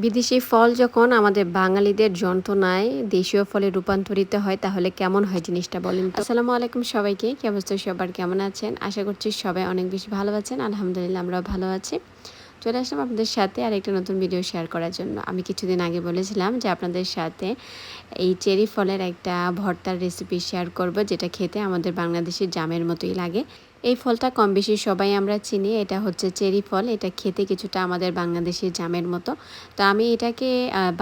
বিদেশি ফল যখন আমাদের বাঙালিদের যন্ত্রণায় দেশীয় ফলে রূপান্তরিত হয়, তাহলে কেমন হয় জিনিসটা বলেন আসসালামু আলাইকুম সবাইকে, কি অবস্থা সবার? কেমন আছেন? আশা করছি সবাই অনেক বেশি ভালো আছেন, আলহামদুলিল্লাহ আমরাও ভালো আছি। চলে আসলাম আপনাদের সাথে আর একটা নতুন ভিডিও শেয়ার করার জন্য। আমি কিছুদিন আগে বলেছিলাম যে আপনাদের সাথে এই চেরি ফলের একটা ভর্তার রেসিপি শেয়ার করব, যেটা খেতে আমাদের বাংলাদেশের জামের মতোই লাগে। এই ফলটা কম বেশি সবাই আমরা চিনি, এটা হচ্ছে চেরি ফল, এটা খেতে কিছুটা আমাদের বাংলাদেশের জামের মতো। তো আমি এটাকে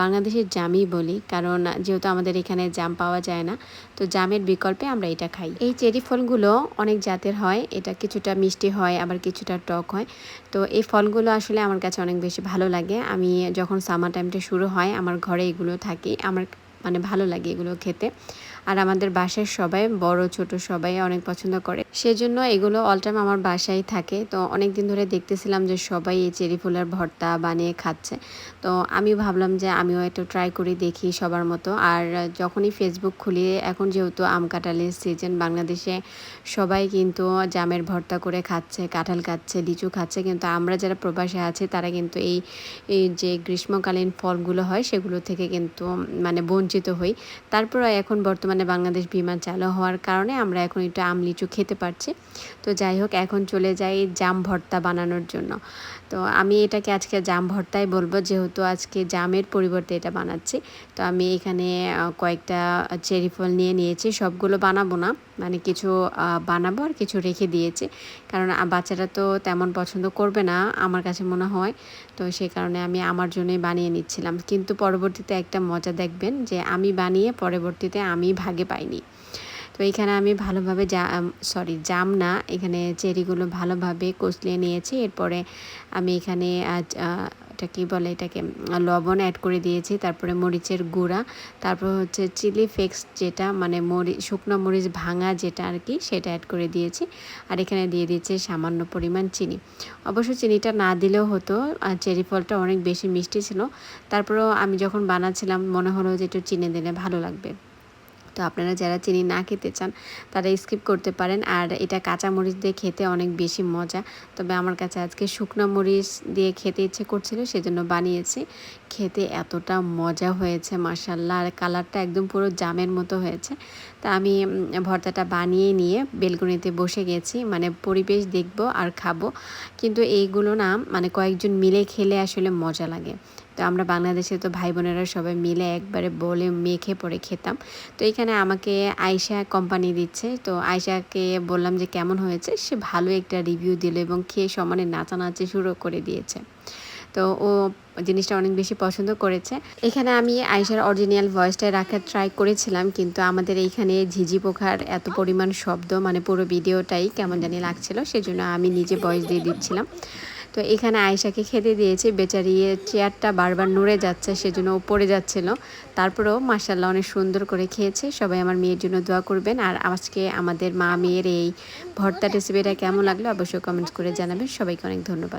বাংলাদেশের জামই বলি, কারণ যেহেতু আমাদের এখানে জাম পাওয়া যায় না, তো জামের বিকল্পে আমরা এটা খাই। এই চেরি ফলগুলো অনেক জাতের হয়, এটা কিছুটা মিষ্টি হয়, আবার কিছুটা টক হয়। তো এই ফলগুলো আসলে আমার কাছে অনেক বেশি ভালো লাগে। আমি যখন সামার টাইমটা শুরু হয়, আমার ঘরে এগুলো থাকে আমার মানে ভালো লাগে এগুলো খেতে। আর আমাদের বাসার সবাই, বড়, ছোট সবাই অনেক পছন্দ করে। সেজন্য এগুলো অল টাইম আমার বাসায় থাকে। তো অনেক দিন ধরে দেখতেছিলাম যে সবাই এই চেরি ফুলের ভর্তা বানিয়ে খাচ্ছে। তো আমি ভাবলাম যে আমিও একটু ট্রাই করে দেখি সবার মতো। আর যখনই ফেসবুক খুলি, এখন যেহেতু আম কাঁঠালের সিজন বাংলাদেশে সবাই কিন্তু জামের ভর্তা করে খাচ্ছে, কাঁঠাল খাচ্ছে, লিচু খাচ্ছে। কিন্তু আমরা যারা প্রবাসে আছি, তারা কিন্তু এই এই যে গ্রীষ্মকালীন ফলগুলো হয়, সেগুলো থেকে কিন্তু মানে বঞ্চিত হই। তারপর এখন বর্তমানে বর্তমানে বাংলাদেশ বিমান চালু হওয়ার কারণে আমরা এখন একটু আমলিচু খেতে পারছি। তো যাই হোক, এখন চলে যাই জাম ভর্তা বানানোর জন্য। তো আমি এটাকে আজকে জাম ভর্তাই বলব, যেহেতু আজকে জামের পরিবর্তে এটা বানাচ্ছি। তো আমি এখানে কয়েকটা চেরি ফল নিয়ে নিয়েছি, সবগুলো বানাবো না। মানে কিছু বানাবো আর কিছু রেখে দিয়েছি। কারণ বাচ্চারা তো তেমন পছন্দ করবে না আমার কাছে মনে হয়। তো সেই কারণে আমি আমার জন্যই বানিয়ে নিচ্ছিলাম। কিন্তু পরবর্তীতে একটা মজা দেখবেন যে, আমি বানিয়ে পরবর্তীতে আমি ভাগে পাইনি। তো এখানে আমি ভালোভাবে জা সরি, জাম না, এখানে চেরিগুলো ভালোভাবে কষলিয়ে নিয়েছি। এরপরে আমি এখানে এটা কী বলে এটাকে, লবণ অ্যাড করে দিয়েছি, তারপরে মরিচের গুঁড়া, তারপর হচ্ছে চিলি ফ্লেক্স যেটা মানে মরি, শুকনো মরিচ ভাঙা যেটা আর কি, সেটা অ্যাড করে দিয়েছি। আর এখানে দিয়ে দিয়েছি সামান্য পরিমাণ চিনি। অবশ্য চিনিটা না দিলেও হতো, আর চেরি ফলটা অনেক বেশি মিষ্টি ছিল। তারপরেও আমি যখন বানাচ্ছিলাম, মনে হলো যে একটু চিনি দিলে ভালো লাগবে। তো আপনারা যারা চিনি না খেতে চান, তারা স্কিপ করতে পারেন। আর এটা কাঁচা মরিচ দিয়ে খেতে অনেক বেশি মজা। তবে আমার কাছে আজকে শুকনো মরিচ দিয়ে খেতে ইচ্ছে করছিল, সেজন্য বানিয়েছি। খেতে এতটা মজা হয়েছে মাসাল্লাহ আর কালারটা একদম পুরো জামের মতো হয়েছে। তা আমি ভর্তাটা বানিয়ে নিয়ে বেলকনিতে বসে গেছি। মানে পরিবেশ দেখব আর খাব। কিন্তু এইগুলো না মানে কয়েকজন মিলে খেলে আসলে মজা লাগে। তো আমরা বাংলাদেশে তো ভাই বোনেরা সবাই মিলে একবারে বলে মেখে পরে খেতাম। তো এখানে আমাকে আয়সা কোম্পানি দিচ্ছে। তো আয়সাকে বললাম যে, কেমন হয়েছে? সে ভালো একটা রিভিউ দিল এবং খেয়ে সমানে নাচানাচি শুরু করে দিয়েছে। তো ও জিনিসটা অনেক বেশি পছন্দ করেছে। এখানে আমি আয়সার অরিজিনাল ভয়েসটা রাখার ট্রাই করেছিলাম, কিন্তু আমাদের এইখানে ঝিঝি পোখার এত পরিমাণ শব্দ মানে পুরো ভিডিওটাই কেমন জানি লাগছিল, সেজন্য আমি নিজে ভয়েস দিয়ে দিচ্ছিলাম। তো এখানে আয়সাকে খেতে দিয়েছে। বেচারি চেয়ারটা বারবার নড়ে যাচ্ছে, সেজন্য ও পড়ে যাচ্ছিল। তারপরেও মাসাল্লাহ অনেক সুন্দর করে খেয়েছে। সবাই আমার মেয়ের জন্য দোয়া করবেন। আর আজকে আমাদের মা মেয়ের এই ভর্তা রেসিপিটা কেমন লাগল অবশ্যই কমেন্টস করে জানাবেন। সবাইকে অনেক ধন্যবাদ।